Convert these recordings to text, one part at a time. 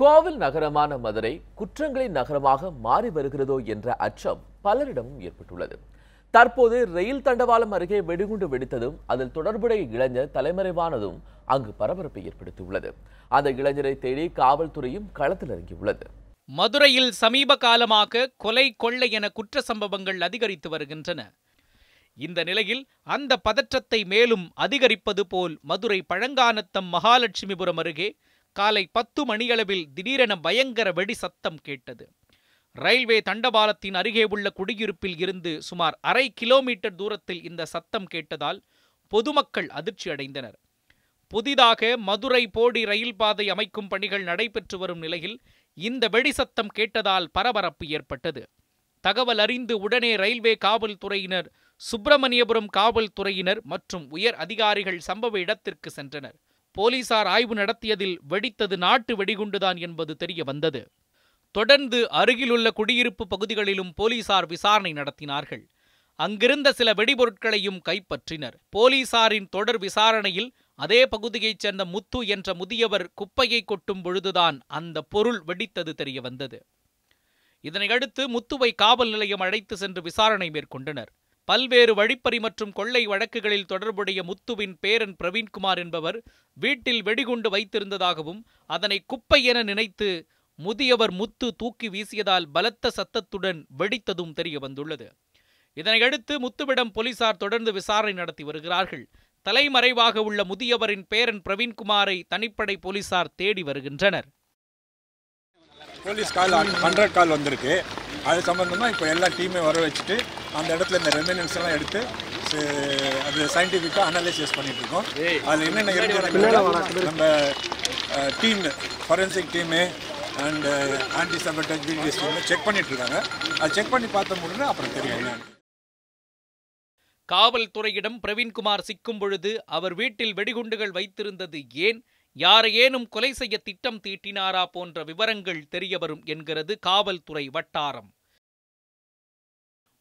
கோவில் நகரமான மதுரை குற்றங்களின் நகரமாக மாறி வருகிறதோ என்ற அச்சம் பலரிடமும் ஏற்பட்டுள்ளது. தற்போது ரயில் தண்டவாளம் அருகே வெடிகுண்டு வெடித்ததும் அதில் தொடர்புடைய இளைஞர் தலைமறைவானதும் அங்கு பரபரப்பை ஏற்படுத்தியுள்ளது. அந்த இளைஞரை தேடி காவல்துறையும் களத்தில் இறங்கியுள்ளது. மதுரையில் சமீப காலமாக கொலை கொள்ளை என குற்ற சம்பவங்கள் அதிகரித்து வருகின்றன. இந்த நிலையில் அந்த பதற்றத்தை மேலும் அதிகரிப்பது போல் மதுரை பழங்கானத்தம் மகாலட்சுமிபுரம் அருகே காலை பத்து மணியளவில் திடீரென பயங்கர வெடி சத்தம் கேட்டது. ரயில்வே தண்டவாளத்தின் அருகே உள்ள குடியிருப்பில் இருந்து சுமார் அரை கிலோமீட்டர் தூரத்தில் இந்த சத்தம் கேட்டதால் பொதுமக்கள் அதிர்ச்சி அடைந்தனர். புதிதாக மதுரை போடி ரயில் பாதை அமைக்கும் பணிகள் நடைபெற்று வரும் நிலையில் இந்த வெடி சத்தம் கேட்டதால் பரபரப்பு ஏற்பட்டது. தகவல் அறிந்து உடனே ரயில்வே காவல்துறையினர் சுப்பிரமணியபுரம் காவல்துறையினர் மற்றும் உயர் அதிகாரிகள் சம்பவ இடத்திற்கு சென்றனர். போலீசார் ஆய்வு நடத்தியதில் வெடித்தது நாட்டு வெடிகுண்டுதான் என்பது தெரிய வந்தது. தொடர்ந்து அருகிலுள்ள குடியிருப்பு பகுதிகளிலும் போலீசார் விசாரணை நடத்தினார்கள். அங்கிருந்த சில வெடிபொருட்களையும் கைப்பற்றினர். போலீசாரின் தொடர் விசாரணையில் அதே பகுதியைச் சேர்ந்த முத்து என்ற முதியவர் குப்பையை கொட்டும் பொழுதுதான் அந்த பொருள் வெடித்தது தெரிய வந்தது. இதனையடுத்து முத்துவை காவல் நிலையம் அழைத்து சென்று விசாரணை மேற்கொண்டனர். பல்வேறு வழிப்பறி மற்றும் கொள்ளை வழக்குகளில் தொடர்புடைய முத்துவின் பேரன் பிரவீன்குமார் என்பவர் வீட்டில் வெடிகுண்டு வைத்திருந்ததாகவும் அதனை குப்பை என நினைத்து முதியவர் முத்து தூக்கி வீசியதால் பலத்த சத்தத்துடன் வெடித்ததும் தெரிய வந்துள்ளது. இதனையடுத்து முத்துவிடம் போலீசார் தொடர்ந்து விசாரணை நடத்தி வருகிறார்கள். தலைமறைவாக உள்ள முதியவரின் பேரன் பிரவீன்குமாரை தனிப்படை போலீசார் தேடி வருகின்றனர். போலீஸ் கால் ஹண்ட்ரட் கால் வந்திருக்கு. அது சம்பந்தமாக இப்போ எல்லா டீமே வர வச்சுட்டு அந்த இடத்துல இந்த ரெமினன்ஸ் எல்லாம் எடுத்து அது சயின்டிஃபிக்காக அனலைசிஸ் பண்ணிட்டு இருக்கோம். அதில் என்னென்ன இருக்கு நம்ம team forensic team and anti sabotage BDS team check பண்ணிட்டு இருக்காங்க. அது செக் பண்ணி பார்த்த முடிஞ்சு அப்புறம் தெரியும் காவல்துறையிடம் பிரவீன்குமார் சிக்கும் பொழுது அவர் வீட்டில் வெடிகுண்டுகள் வைத்திருந்தது ஏன்? யாரையேனும் கொலை செய்ய திட்டம் தீட்டினாரா போன்ற விவரங்கள் தெரியவரும் என்கிறது காவல்துறை வட்டாரம்.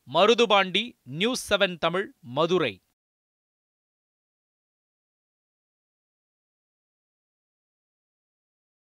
Marudhupandi news seven Tamil Madurai